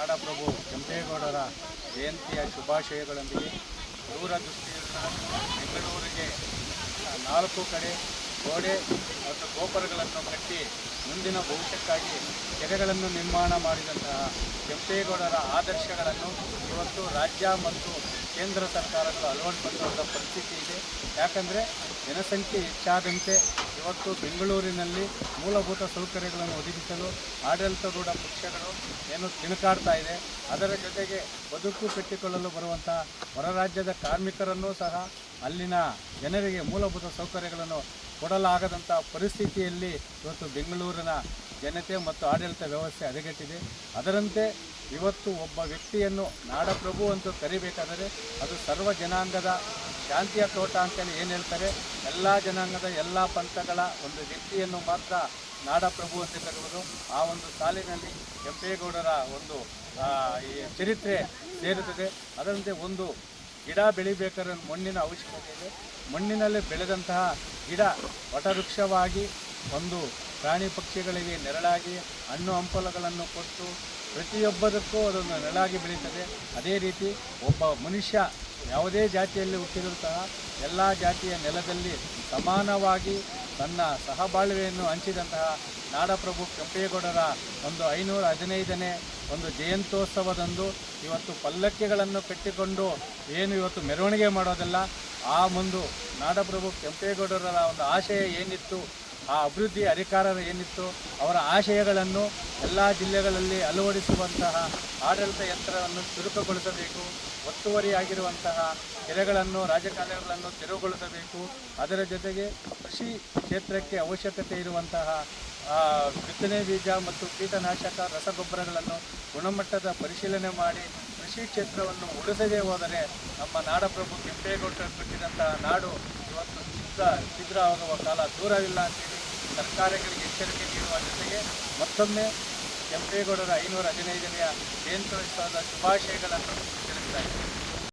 ನಾಡಪ್ರಭು ಕೆಂಪೇಗೌಡರ ಜಯಂತಿಯ ಶುಭಾಶಯಗಳೊಂದಿಗೆ ದೂರದೃಷ್ಟಿಯಿಂದ ಬೆಂಗಳೂರಿಗೆ ನಾಲ್ಕು ಕಡೆ ಗೋಡೆ ಮತ್ತು ಗೋಪುರಗಳನ್ನು ಕಟ್ಟಿ ಮುಂದಿನ ಭವಿಷ್ಯಕ್ಕಾಗಿ ಕೆರೆಗಳನ್ನು ನಿರ್ಮಾಣ ಮಾಡಿದಂತಹ ಕೆಂಪೇಗೌಡರ ಆದರ್ಶಗಳನ್ನು ಇವತ್ತು ರಾಜ್ಯ ಮತ್ತು ಕೇಂದ್ರ ಸರ್ಕಾರಗಳು ಅಳವಡಿಸಿಕೊಳ್ಳುವಂಥ ಪರಿಸ್ಥಿತಿ ಇದೆ. ಯಾಕಂದರೆ ಜನಸಂಖ್ಯೆ ಹೆಚ್ಚಾದಂತೆ ಇವತ್ತು ಬೆಂಗಳೂರಿನಲ್ಲಿ ಮೂಲಭೂತ ಸೌಕರ್ಯಗಳನ್ನು ಒದಗಿಸಲು ಆಡಳಿತಾರೂಢ ಪಕ್ಷಗಳು ಏನು ತಿಣುಕಾಡ್ತಾ ಇದೆ. ಅದರ ಜೊತೆಗೆ ಬದುಕು ಕಟ್ಟಿಕೊಳ್ಳಲು ಬರುವಂಥ ಹೊರ ರಾಜ್ಯದ ಕಾರ್ಮಿಕರನ್ನೂ ಸಹ ಅಲ್ಲಿನ ಜನರಿಗೆ ಮೂಲಭೂತ ಸೌಕರ್ಯಗಳನ್ನು ಕೊಡಲಾಗದಂಥ ಪರಿಸ್ಥಿತಿಯಲ್ಲಿ ಇವತ್ತು ಬೆಂಗಳೂರಿನ ಜನತೆ ಮತ್ತು ಆಡಳಿತ ವ್ಯವಸ್ಥೆ ಹದಗೆಟ್ಟಿದೆ ಅದರಂತೆ ಇವತ್ತು ಒಬ್ಬ ವ್ಯಕ್ತಿಯನ್ನು ನಾಡಪ್ರಭು ಅಂತ ಕರಿಬೇಕಾದರೆ ಅದು ಸರ್ವ ಜನಾಂಗದ ಶಾಂತಿಯ ತೋಟ ಅಂತೇಳಿ ಏನು ಹೇಳ್ತಾರೆ? ಎಲ್ಲ ಜನಾಂಗದ ಎಲ್ಲ ಪಂಥಗಳ ಒಂದು ವ್ಯಕ್ತಿಯನ್ನು ಮಾತ್ರ ನಾಡಪ್ರಭು ಅಂತ ಕರೆಯುವುದು ಆ ಒಂದು ಸಾಲಿನಲ್ಲಿ ಕೆಂಪೇಗೌಡರ ಒಂದು ಈ ಚರಿತ್ರೆ ಸೇರುತ್ತದೆ. ಅದರಂತೆ ಒಂದು ಗಿಡ ಬೆಳಿಬೇಕಾದ್ರೆ ಮಣ್ಣಿನ ಅವಶ್ಯಕತೆ ಇದೆ. ಮಣ್ಣಿನಲ್ಲಿ ಬೆಳೆದಂತಹ ಗಿಡ ವಟವೃಕ್ಷವಾಗಿ ಒಂದು ಪ್ರಾಣಿ ಪಕ್ಷಿಗಳಿಗೆ ನೆರಳಾಗಿ ಹಣ್ಣು ಹಂಪಲುಗಳನ್ನು ಕೊಟ್ಟು ಪ್ರತಿಯೊಬ್ಬದಕ್ಕೂ ಅದನ್ನು ನೆರಳಾಗಿ ಬೆಳೀತದೆ. ಅದೇ ರೀತಿ ಒಬ್ಬ ಮನುಷ್ಯ ಯಾವುದೇ ಜಾತಿಯಲ್ಲಿ ಹುಟ್ಟಿದರೂ ಸಹ ಎಲ್ಲ ಜಾತಿಯ ನೆಲದಲ್ಲಿ ಸಮಾನವಾಗಿ ತನ್ನ ಸಹಬಾಳ್ವೆಯನ್ನು ಹಂಚಿದಂತಹ ನಾಡಪ್ರಭು ಕೆಂಪೇಗೌಡರ ಒಂದು ಐನೂರ ಹದಿನೈದನೇ ಒಂದು ಜಯಂತ್ಯೋತ್ಸವದಂದು ಇವತ್ತು ಪಲ್ಲಕ್ಕಿಗಳನ್ನು ಕಟ್ಟಿಕೊಂಡು ಏನು ಇವತ್ತು ಮೆರವಣಿಗೆ ಮಾಡೋದಲ್ಲ, ಆ ಮುಂದು ನಾಡಪ್ರಭು ಕೆಂಪೇಗೌಡರ ಒಂದು ಆಶಯ ಏನಿತ್ತು, ಆ ಅಭಿವೃದ್ಧಿ ಅಧಿಕಾರ ಏನಿತ್ತು, ಅವರ ಆಶಯಗಳನ್ನು ಎಲ್ಲ ಜಿಲ್ಲೆಗಳಲ್ಲಿ ಅಳವಡಿಸುವಂತಹ ಆಡಳಿತ ಯಂತ್ರವನ್ನು ಚುರುಕುಗೊಳಿಸಬೇಕು, ಒತ್ತುವರಿಯಾಗಿರುವಂತಹ ಕೆರೆಗಳನ್ನು, ರಾಜಕಾಲುವೆಗಳನ್ನು ತೆರವುಗೊಳಿಸಬೇಕು, ಅದರ ಜೊತೆಗೆ ಕೃಷಿ ಕ್ಷೇತ್ರಕ್ಕೆ ಅವಶ್ಯಕತೆ ಇರುವಂತಹ ಬಿತ್ತನೆ ಬೀಜ ಮತ್ತು ಕೀಟನಾಶಕ ರಸಗೊಬ್ಬರಗಳನ್ನು ಗುಣಮಟ್ಟದ ಪರಿಶೀಲನೆ ಮಾಡಿ ಕೃಷಿ ಕ್ಷೇತ್ರವನ್ನು ಉಳಿಸದೇ ಹೋದರೆ ನಮ್ಮ ನಾಡಪ್ರಭು ಕೆಂಪೇಗೌಡರು ಕಟ್ಟಿದಂತಹ ನಾಡು ಇವತ್ತು ಚಿತ್ರ ಆಗುವ ಕಾಲ ದೂರವಿಲ್ಲ ಅಂತೇಳಿ ಸರ್ಕಾರಗಳಿಗೆ ಎಚ್ಚರಿಕೆ ನೀಡುವ ಜೊತೆಗೆ ಮತ್ತೊಮ್ಮೆ ಕೆಂಪೇಗೌಡರ ಐನೂರ ಹದಿನೈದನೆಯ ಜಯಂತ್ಯೋತ್ಸವದ ಶುಭಾಶಯಗಳನ್ನು ತಿಳಿಸ್ತಾ ಇದ್ದೀನಿ.